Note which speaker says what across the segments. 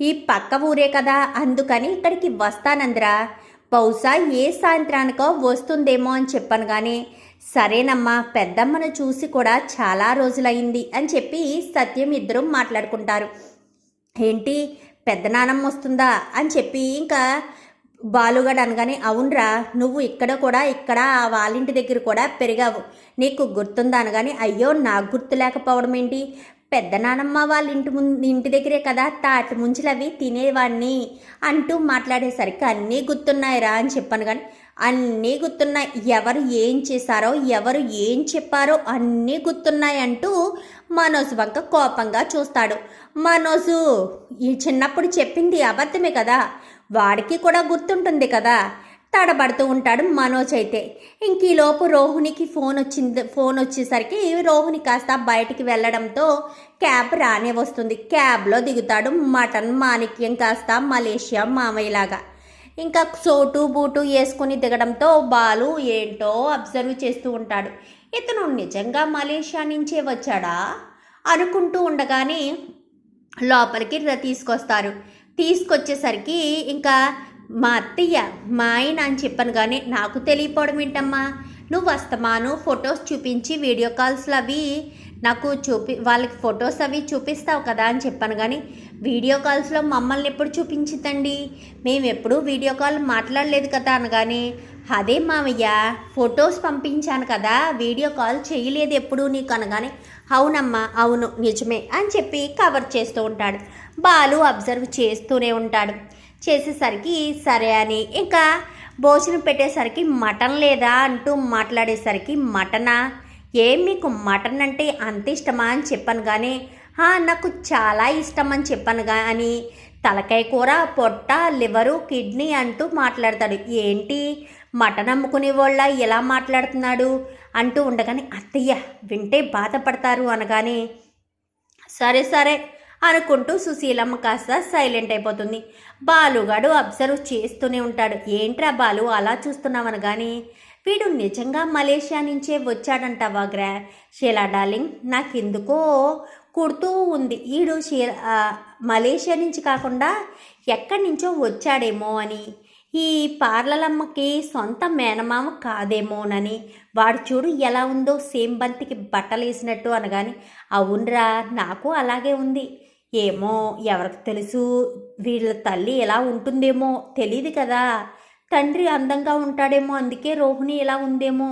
Speaker 1: ఈ పక్క ఊరే కదా అందుకని ఇక్కడికి వస్తానందిరా. బహుశా ఏ సాయంత్రానికో వస్తుందేమో అని చెప్పాను కానీ సరేనమ్మా పెద్దమ్మను చూసి కూడా చాలా రోజులైంది అని చెప్పి సత్యం ఇద్దరు మాట్లాడుకుంటారు. ఏంటి పెద్ద నానమ్మ వస్తుందా అని చెప్పి ఇంకా బాలుగాడు అనగానే అవునరా నువ్వు ఇక్కడ కూడా ఇక్కడ ఆ వాళ్ళింటి దగ్గర కూడా పెరిగావు. నీకు గుర్తుందా అనగానే అయ్యో నాకు గుర్తు లేకపోవడం ఏంటి పెద్ద నానమ్మ వాళ్ళ ఇంటి ముందు ఇంటి దగ్గరే కదా తాటి ముంచులు అవి తినేవాడిని అంటూ మాట్లాడేసరికి అన్నీ గుర్తున్నాయిరా అని చెప్పాను కానీ అన్నీ గుర్తున్నాయి. ఎవరు ఏం చేశారో ఎవరు ఏం చెప్పారో అన్నీ గుర్తున్నాయి అంటూ మనోజ్ వంక కోపంగా చూస్తాడు. మనోజు ఈ చిన్నప్పుడు చెప్పింది అబద్ధమే కదా వాడికి కూడా గుర్తుంటుంది కదా తడబడుతూ ఉంటాడు మనోజ్ అయితే. ఇంక ఈలోపు రోహిణికి ఫోన్ వచ్చింది ఫోన్ వచ్చేసరికి రోహిణి కాస్త బయటికి వెళ్ళడంతో క్యాబ్ రానే వస్తుంది. క్యాబ్లో దిగుతాడు మటన్ మాణిక్యం కాస్త మలేషియా మామయ్యలాగా. ఇంకా సోటు బూటు వేసుకుని దిగడంతో బాలు ఏంటో అబ్జర్వ్ చేస్తూ ఉంటాడు. ఇతను నిజంగా మలేషియా నుంచే వచ్చాడా? అనుకుంటూ ఉండగానే లోపలికి తీసుకొస్తారు. తీసుకొచ్చేసరికి ఇంకా మా అత్తయ్య మా ఆయన అని చెప్పాను కానీ నాకు తెలియపోవడం ఏంటమ్మా? నువ్వు వస్తమాను ఫొటోస్ చూపించి వీడియో కాల్స్లో అవి నాకు చూపి వాళ్ళకి ఫొటోస్ అవి చూపిస్తావు కదా అని చెప్పాను కానీ వీడియో కాల్స్లో మమ్మల్ని ఎప్పుడు చూపించిందండి మేము ఎప్పుడూ వీడియో కాల్ మాట్లాడలేదు కదా అనగానే అదే మామయ్య ఫొటోస్ పంపించాను కదా వీడియో కాల్ చేయలేదు ఎప్పుడు నీకు అనగానే అవునమ్మా అవును నిజమే అని చెప్పి కవర్ చేస్తూ ఉంటాడు. బాలు అబ్జర్వ్ చేస్తూనే ఉంటాడు. చేసేసరికి సరే అని. ఇంకా భోజనం పెట్టేసరికి మటన్ లేదా అంటూ మాట్లాడేసరికి మటనా? ఏం మీకు మటన్ అంటే అంత ఇష్టమా అని చెప్పాను కానీ నాకు చాలా ఇష్టం అని చెప్పాను కానీ తలకాయ కూర పొట్ట లివరు కిడ్నీ అంటూ మాట్లాడతాడు. ఏంటి? మటన్ అమ్ముకునే వాళ్ళ ఎలా మాట్లాడుతున్నాడు? అంటూ ఉండగానే అత్తయ్య వింటే బాధపడతారు అనగానే సరే సరే అనుకుంటూ సుశీలమ్మ కాస్త సైలెంట్ అయిపోతుంది. బాలుగాడు అబ్జర్వ్ చేస్తూనే ఉంటాడు. ఏంట్రా బాలు అలా చూస్తున్నామని కానీ వీడు నిజంగా మలేషియా నుంచే వచ్చాడంటావా గ్రా షీలా డార్లింగ్ నాకెందుకో కుడుతూ ఉంది. ఈడు షీలా మలేషియా నుంచి కాకుండా ఎక్కడి నుంచో వచ్చాడేమో అని. ఈ పార్లలమ్మకి సొంత మేనమామ కాదేమోనని. వాడు చూడు ఎలా ఉందో సేమ్ బంతికి బట్టలు వేసినట్టు అనగాని అవునరా నాకు అలాగే ఉంది. ఏమో ఎవరికి తెలుసు వీళ్ళ తల్లి ఎలా ఉంటుందేమో తెలియదు కదా. తండ్రి అందంగా ఉంటాడేమో అందుకే రోహిణి ఎలా ఉందేమో.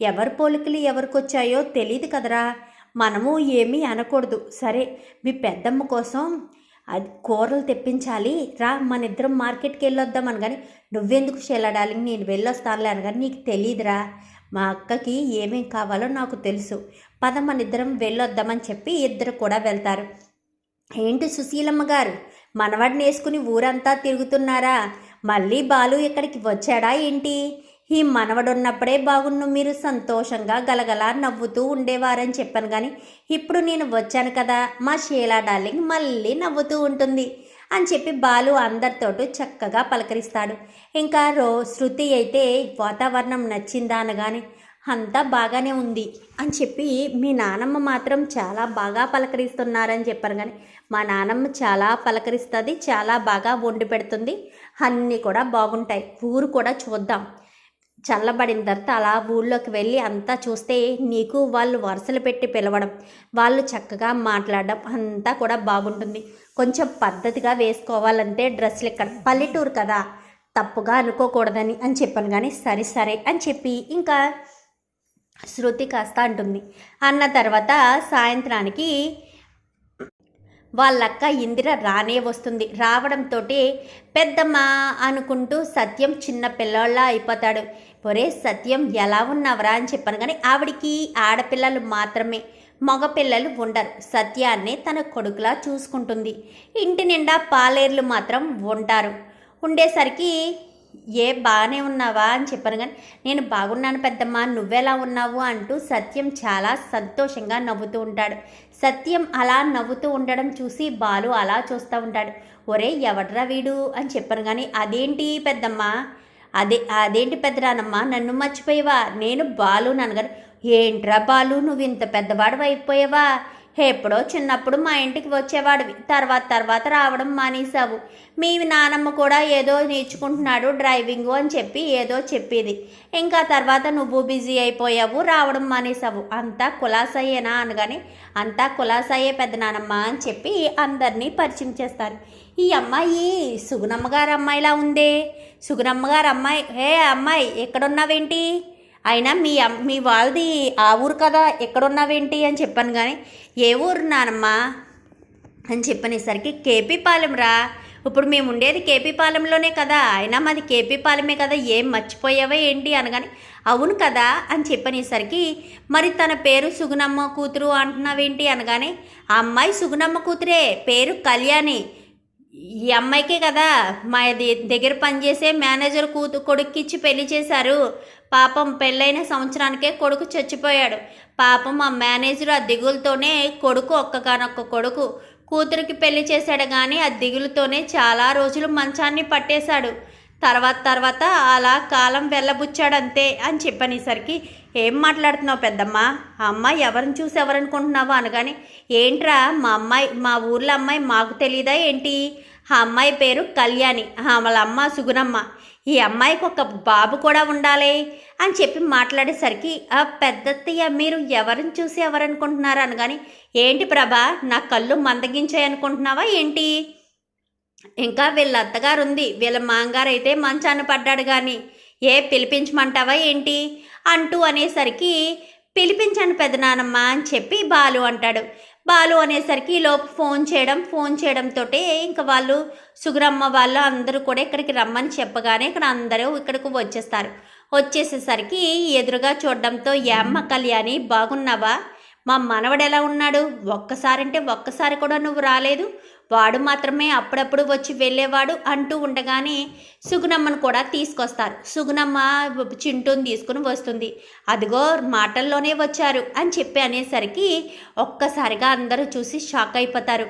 Speaker 1: ఎవరి పోలికలు ఎవరికి వచ్చాయో తెలియదు కదరా. మనము ఏమీ అనకూడదు. సరే మీ పెద్దమ్మ కోసం అది కూరలు తెప్పించాలి. రా మన ఇద్దరం మార్కెట్కి వెళ్ళొద్దాం అనగాని నువ్వెందుకు షెల్లడాలి నేను వెళ్ళొస్తానులే అనగాని నీకు తెలియదురా మా అక్కకి ఏమేం కావాలో నాకు తెలుసు. పద మన ఇద్దరం వెళ్ళొద్దామని చెప్పి ఇద్దరు కూడా వెళ్తారు. ఏంటి సుశీలమ్మ గారు? మనవాడిని వేసుకుని ఊరంతా తిరుగుతున్నారా? మళ్ళీ బాలు ఇక్కడికి వచ్చాడా ఏంటి? ఈ మనవడున్నప్పుడే బాగున్ను మీరు సంతోషంగా గలగల నవ్వుతూ ఉండేవారని చెప్పాను కానీ ఇప్పుడు నేను వచ్చాను కదా మా షీలా డార్లింగ్ మళ్ళీ నవ్వుతూ ఉంటుంది అని చెప్పి బాలు అందరితోటూ చక్కగా పలకరిస్తాడు. ఇంకా రో శృతి అయితే వాతావరణం నచ్చిందా అనగానే అంతా బాగానే ఉంది అని చెప్పి మీ నానమ్మ మాత్రం చాలా బాగా పలకరిస్తున్నారని చెప్పారు కానీ మా నానమ్మ చాలా పలకరిస్తుంది చాలా బాగా వండి పెడుతుంది. అన్నీ కూడా బాగుంటాయి. ఊరు కూడా చూద్దాం. చల్లబడిన తర్వాత అలా ఊళ్ళోకి వెళ్ళి అంతా చూస్తే నీకు వాళ్ళు వరుసలు పెట్టి పిలవడం వాళ్ళు చక్కగా మాట్లాడడం అంతా కూడా బాగుంటుంది. కొంచెం పద్ధతిగా వేసుకోవాలంటే డ్రెస్సులు ఇక్కడ పల్లెటూరు కదా తప్పుగా అనుకోకూడదని అని చెప్పాను కానీ సరే సరే అని చెప్పి ఇంకా శృతి కాస్త అంటుంది. అన్న తర్వాత సాయంత్రానికి వాళ్ళక్క ఇందిర రానే వస్తుంది. రావడంతో పెద్దమ్మ అనుకుంటూ సత్యం చిన్న పిల్లల్లా అయిపోతాడు. ఒరే సత్యం ఎలా ఉన్నావరా? అని చెప్పాను కానీ ఆవిడికి ఆడపిల్లలు మాత్రమే మగపిల్లలు ఉండరు. సత్యాన్నే తన కొడుకులా చూసుకుంటుంది. ఇంటి నిండా పాలేర్లు మాత్రం ఉంటారు. ఉండేసరికి ఏ బాగానే ఉన్నావా అని చెప్పాను కానీ నేను బాగున్నాను పెద్దమ్మ నువ్వెలా ఉన్నావు అంటూ సత్యం చాలా సంతోషంగా నవ్వుతూ ఉంటాడు. సత్యం అలా నవ్వుతూ ఉండడం చూసి బాలు అలా చూస్తూ ఉంటాడు. ఒరే ఎవడ్రా వీడు అని చెప్పాను కానీ అదేంటి పెద్దమ్మ? అదే అదేంటి పెద్దరానమ్మ? నన్ను మర్చిపోయావా? నేను బాలు నాన్నగారు ఏంట్రా బాలు నువ్వు ఇంత పెద్దవాడు అయిపోయావా? ఎప్పుడో చిన్నప్పుడు మా ఇంటికి వచ్చేవాడివి. తర్వాత తర్వాత రావడం మానేశావు. మీ నానమ్మ కూడా ఏదో నేర్చుకుంటున్నాడు డ్రైవింగ్ అని చెప్పి ఏదో చెప్పేది. ఇంకా తర్వాత నువ్వు బిజీ అయిపోయావు రావడం మానేశావు. అంతా కులాసయ్యేనా అనగానే అంతా కులాసయ్యే పెద్ద నానమ్మ అని చెప్పి అందరినీ పరిచయం చేస్తారు. ఈ అమ్మాయి సుగుణమ్మ గారు అమ్మాయిలా ఉందే. సుగుణమ్మ గారు అమ్మాయి హే అమ్మాయి ఎక్కడున్నావేంటి? అయినా మీ అమ్- మీ వాళ్ళది ఆ ఊరు కదా ఎక్కడున్నావేంటి అని చెప్పాను కానీ ఏ ఊరు నానమ్మా అని చెప్పనేసరికి కేపీపాలెం రా. ఇప్పుడు మేము ఉండేది కేపీపాలెంలోనే కదా అయినా మాది కేపీ పాలెమే కదా ఏం మర్చిపోయావా ఏంటి అనగానే అవును కదా అని చెప్పనేసరికి మరి తన పేరు సుగుణమ్మ కూతురు అంటున్నావేంటి అనగానే ఆ అమ్మాయి సుగుణమ్మ కూతురే పేరు కళ్యాణి. ఈ అమ్మాయికే కదా మా దగ్గర పనిచేసే మేనేజర్ కూతు కొడుక్కిచ్చి పెళ్ళి చేశారు. పాపం పెళ్ళైన సంవత్సరానికే కొడుకు చచ్చిపోయాడు. పాపం ఆ మేనేజర్ ఆ దిగులతోనే కొడుకు ఒక్కగానొక్క కొడుకు కూతురికి పెళ్ళి చేశాడు కానీ ఆ దిగులతోనే చాలా రోజులు మంచాన్ని పట్టేశాడు. తర్వాత తర్వాత అలా కాలం వెళ్ళబుచ్చాడంతే అని చెప్పనేసరికి ఏం మాట్లాడుతున్నావు పెద్దమ్మ? అమ్మాయి ఎవరిని చూసి ఎవరనుకుంటున్నావు అనగానే ఏంట్రా మా అమ్మాయి మా ఊర్లో అమ్మాయి మాకు తెలియదా ఏంటి? ఆ అమ్మాయి పేరు కళ్యాణి వాళ్ళ అమ్మ సుగుణమ్మ. ఈ అమ్మాయికి ఒక బాబు కూడా ఉండాలి అని చెప్పి మాట్లాడేసరికి ఆ పెద్దత్తయ్య మీరు ఎవరిని చూసి ఎవరనుకుంటున్నారు? అనగాని ఏంటి ప్రభా నా కళ్ళు మందగించాయి అనుకుంటున్నావా ఏంటి? ఇంకా వీళ్ళ అత్తగారు ఉంది వీళ్ళ మాంగారు అయితే మంచాన పడ్డాడు కానీ ఏ పిలిపించమంటావా ఏంటి? అంటూ అనేసరికి పిలిపించాను పెదనానమ్మ అని చెప్పి బాలు అంటాడు. బాలు అనేసరికి ఈ లోపు ఫోన్ చేయడం ఫోన్ చేయడంతో ఇంకా వాళ్ళు సుగరమ్మ వాళ్ళు అందరూ కూడా ఇక్కడికి రమ్మని చెప్పగానే ఇక్కడ అందరూ ఇక్కడికి వచ్చేస్తారు. వచ్చేసేసరికి ఎదురుగా చూడడంతో ఏమ్మ కళ్యాణి బాగున్నావా? మా మనవడు ఎలా ఉన్నాడు? ఒక్కసారంటే ఒక్కసారి కూడా నువ్వు రాలేదు. వాడు మాత్రమే అప్పుడప్పుడు వచ్చి వెళ్ళేవాడు అంటూ ఉండగానే సుగుణమ్మను కూడా తీసుకొస్తారు. సుగుణమ్మ చింటూని తీసుకుని వస్తుంది. అదిగో మాటల్లోనే వచ్చారు అని చెప్పి అనేసరికి ఒక్కసారిగా అందరూ చూసి షాక్ అయిపోతారు.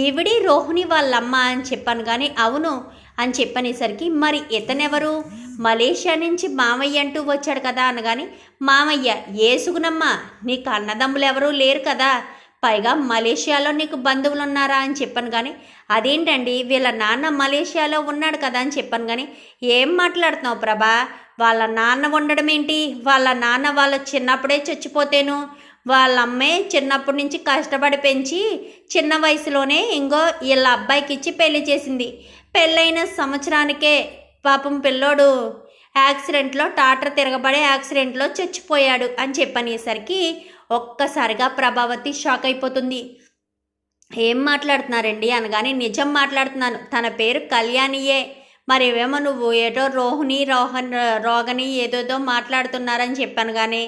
Speaker 1: ఈవిడి రోహిణి వాళ్ళమ్మ అని చెప్పాను కానీ అవును అని చెప్పనేసరికి మరి ఇతనెవరు? మలేషియా నుంచి మామయ్య అంటూ వచ్చాడు కదా అనగాని మామయ్య ఏ నీకు అన్నదమ్ములు ఎవరూ లేరు కదా. పైగా మలేషియాలో నీకు బంధువులు ఉన్నారా అని చెప్పాను కానీ అదేంటండి వీళ్ళ నాన్న మలేషియాలో ఉన్నాడు కదా? అని చెప్పాను కానీ ఏం మాట్లాడుతున్నావు ప్రభా? వాళ్ళ నాన్న ఉండడం ఏంటి? వాళ్ళ నాన్న వాళ్ళ చిన్నప్పుడే చచ్చిపోతేను? వాళ్ళ అమ్మే చిన్నప్పటి నుంచి కష్టపడి పెంచి చిన్న వయసులోనే ఇంకో వీళ్ళ అబ్బాయికి ఇచ్చి పెళ్ళి చేసింది. పెళ్ళైన సంవత్సరానికే పాపం పిల్లోడు యాక్సిడెంట్లో టాటర్ తిరగబడే యాక్సిడెంట్లో చచ్చిపోయాడు అని చెప్పనేసరికి ఒక్కసారిగా ప్రభావతి షాక్ అయిపోతుంది. ఏం మాట్లాడుతున్నారండి? అనగానే నిజం మాట్లాడుతున్నాను. తన పేరు కళ్యాణియే. మరేమో నువ్వు ఏదో రోహిణి రోహన్ రోగని ఏదోదో మాట్లాడుతున్నారని చెప్పాను కానీ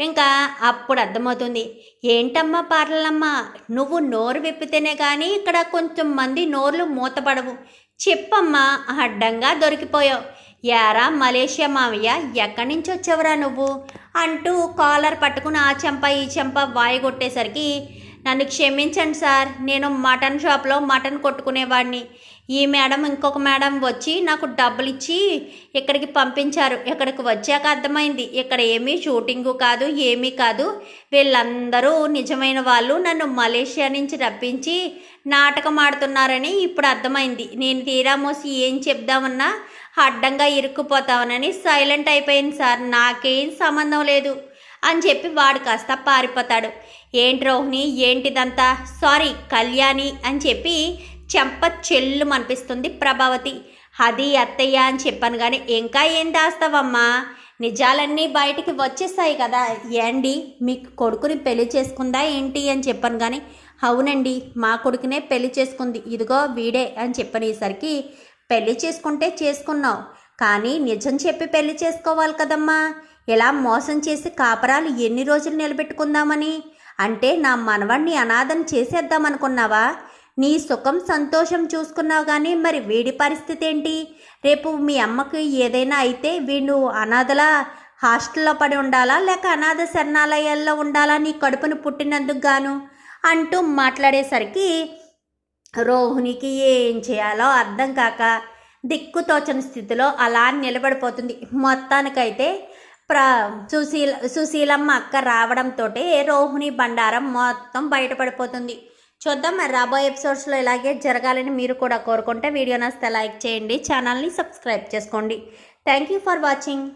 Speaker 1: ఇంకా అప్పుడు అర్థమవుతుంది. ఏంటమ్మా పార్లమ్మ నువ్వు నోరు విప్పితేనే కానీ ఇక్కడ కొంచెం మంది నోర్లు మూతపడవు. చెప్పమ్మా అడ్డంగా దొరికిపోయావు. యారా మలేషియా మావయ్య ఎక్కడి నుంచి వచ్చావురా నువ్వు? అంటూ కాలర్ పట్టుకుని ఆ చెంప ఈ చెంప వాయి కొట్టేసరికి నన్ను క్షమించండి సార్ నేను మటన్ షాప్లో మటన్ కొట్టుకునేవాడిని. ఈ మేడం ఇంకొక మేడం వచ్చి నాకు డబ్బులు ఇచ్చి ఇక్కడికి పంపించారు. ఇక్కడికి వచ్చాక అర్థమైంది. ఇక్కడ ఏమీ షూటింగు కాదు ఏమీ కాదు. వీళ్ళందరూ నిజమైన వాళ్ళు. నన్ను మలేషియా నుంచి రప్పించి నాటకం ఆడుతున్నారని ఇప్పుడు అర్థమైంది. నేను తీరా మోసి ఏం చెప్దామన్నా అడ్డంగా ఇరుక్కుపోతామనని సైలెంట్ అయిపోయింది సార్. నాకేం సంబంధం లేదు అని చెప్పి వాడు కాస్త పారిపోతాడు. ఏంటి రోహిణి? ఏంటిదంతా? సారీ కళ్యాణి అని చెప్పి చెంప చెల్లు అనిపిస్తుంది. ప్రభావతి అది అత్తయ్య అని చెప్పాను కానీ ఇంకా ఏం దాస్తావమ్మా? నిజాలన్నీ బయటికి వచ్చేస్తాయి కదా. ఏండి మీకు కొడుకుని పెళ్ళి చేసుకుందా ఏంటి అని చెప్పాను కానీ అవునండి మా కొడుకునే పెళ్ళి చేసుకుంది. ఇదిగో వీడే అని చెప్పనేసరికి పెళ్ళి చేసుకుంటే చేసుకున్నావు. కానీ నిజం చెప్పి పెళ్ళి చేసుకోవాలి కదమ్మా. ఇలా మోసం చేసి కాపరాలు ఎన్ని రోజులు నిలబెట్టుకుందామని? అంటే నా మనవణ్ణి అనాథం చేసేద్దామనుకున్నావా? నీ సుఖం సంతోషం చూసుకున్నావు కానీ మరి వీడి పరిస్థితి ఏంటి రేపు మీ అమ్మకి ఏదైనా అయితే వీడు అనాథలా హాస్టల్లో పడి ఉండాలా? లేక అనాథ శరణాలయాల్లో ఉండాలా నీ కడుపును పుట్టినందుకు గాను? అంటూ మాట్లాడేసరికి రోహిణికి ఏం చేయాలో అర్థం కాక దిక్కుతోచని స్థితిలో అలా నిలబడిపోతుంది. మొత్తానికైతే ప్ర సుశీల సుశీలమ్మ అక్క రావడంతో రోహిణి బండారం మొత్తం బయటపడిపోతుంది. చూద్దాం మరి రాబోయే ఎపిసోడ్స్లో ఇలాగే జరగాలని మీరు కూడా కోరుకుంటే వీడియో నస్తే లైక్ చేయండి ఛానల్ని సబ్స్క్రైబ్ చేసుకోండి. Thank you for watching